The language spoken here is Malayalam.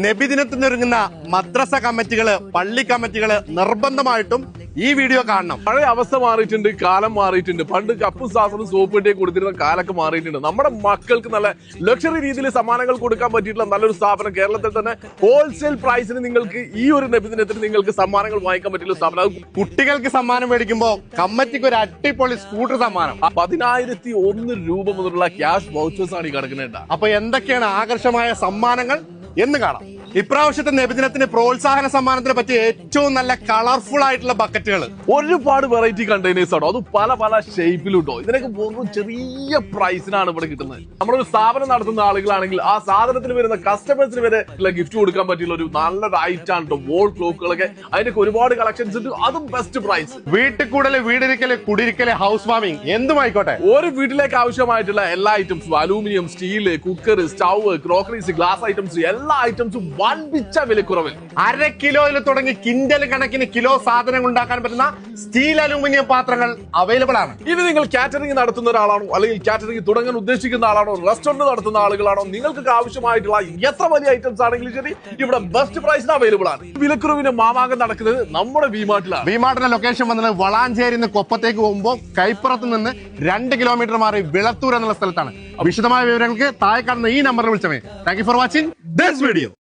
നബിദിനത്തിനൊരുങ്ങുന്ന മദ്രസ കമ്മിറ്റികൾ പള്ളി കമ്മിറ്റികൾ നിർബന്ധമായിട്ടും ഈ വീഡിയോ കാണണം. പഴയ അവസ്ഥ മാറിയിട്ടുണ്ട് കാലം മാറിയിട്ടുണ്ട്. പണ്ട് കപ്പും സാസറും സോപ്പ് ഇട്ടേ കൊടുത്തിരുന്ന കാലൊക്കെ മാറിയിട്ടുണ്ട്. നമ്മുടെ മക്കൾക്ക് നല്ല ലക്ഷറി രീതിയിൽ സമ്മാനങ്ങൾ കൊടുക്കാൻ പറ്റിയിട്ടുള്ള നല്ലൊരു സ്ഥാപനം കേരളത്തിൽ തന്നെ ഹോൾസെയിൽ പ്രൈസിന് നിങ്ങൾക്ക് ഈ ഒരു നബിദിനത്തിന് നിങ്ങൾക്ക് സമ്മാനങ്ങൾ വാങ്ങിക്കാൻ പറ്റിയുള്ള സ്ഥാപനം. കുട്ടികൾക്ക് സമ്മാനം മേടിക്കുമ്പോ കമ്മിറ്റിക്ക് ഒരു അടിപൊളി സ്കൂട്ടർ സമ്മാനം. പതിനായിരത്തി ഒന്ന് രൂപ മുതലുള്ള ക്യാഷ് വൗച്ചേഴ്സ് ആണ് ഈ കിടക്കുന്നത് അപ്പൊ എന്തൊക്കെയാണ് ആകർഷമായ സമ്മാനങ്ങൾ? എന്ന് കാണാം. ഇപ്രാവശ്യത്തെ നബിദിനത്തിന് പ്രോത്സാഹന സമ്മാനത്തിനെ പറ്റി ഏറ്റവും നല്ല കളർഫുൾ ആയിട്ടുള്ള ബക്കറ്റുകൾ ഒരുപാട് വെറൈറ്റി കണ്ടെയ്നേഴ്സ് ആണോ അത് പല പല ഷേപ്പിലുണ്ടോ ഇതിനൊക്കെ വെറും ചെറിയ പ്രൈസിനാണ് ഇവിടെ കിട്ടുന്നത്. നമ്മളൊരു സ്ഥാപനം നടത്തുന്ന ആളുകളാണെങ്കിൽ ആ സാധനത്തിന് വരുന്ന കസ്റ്റമേഴ്സിന് വരെ ഗിഫ്റ്റ് കൊടുക്കാൻ പറ്റിയുള്ള ഒരു നല്ല ഐറ്റം ആണ് വോൾ ക്ലോക്കുകളൊക്കെ അതിനൊക്കെ ഒരുപാട് കളക്ഷൻസ് ഉണ്ട്. അതും ബെസ്റ്റ് പ്രൈസ് വീട്ടിൽ കൂടൽ വീടിരിക്കൽ കുടിരിക്കൽ ഹൗസ് വാമിങ് എന്തുമായിക്കോട്ടെ ഒരു വീട്ടിലേക്ക് ആവശ്യമായിട്ടുള്ള എല്ലാ ഐറ്റംസും aluminium steel cooker stove crockeries glass items എല്ലാ ഐറ്റംസും വൻപിച്ച വിലക്കുറവിൽ. അര കിലോയിൽ തുടങ്ങി കിൻഡൽ കണക്കിന് കിലോ സാധനങ്ങൾ ഉണ്ടാക്കാൻ പറ്റുന്ന സ്റ്റീൽ അലുമിനിയം പാത്രങ്ങൾ അവൈലബിൾ ആണ്. ഇനി നിങ്ങൾ കാറ്ററിംഗ് നടത്തുന്ന ഒരാളാണോ അല്ലെങ്കിൽ കാറ്ററിംഗ് തുടങ്ങാൻ ഉദ്ദേശിക്കുന്ന ആളാണോ റെസ്റ്റോറന്റ് നടത്തുന്ന ആളുകളാണോ നിങ്ങൾക്ക് ആവശ്യമായിട്ടുള്ള എത്ര വലിയ ഐറ്റംസ് ആണെങ്കിലും ശരി ഇവിടെ ബെസ്റ്റ് പ്രൈസിന് അവൈലബിൾ ആണ്. വിലക്കുറവിന് മാമാങ്കം നടക്കുന്നത് നമ്മുടെ വിമാട്ടിലാണ് വിമാട്ടിന്റെ ലൊക്കേഷൻ വന്നത് വളാഞ്ചേരി നിന്ന് കൊപ്പത്തേക്ക് പോകുമ്പോൾ കൈപ്പുറത്ത് നിന്ന് രണ്ട് കിലോമീറ്റർ മാറി വിളത്തൂർ എന്നുള്ള സ്ഥലത്താണ്. വിശദമായ വിവരങ്ങൾക്ക് താഴെ കാണുന്ന ഈ നമ്പറിൽ വിളിച്ചമേ. Thank you for watching this video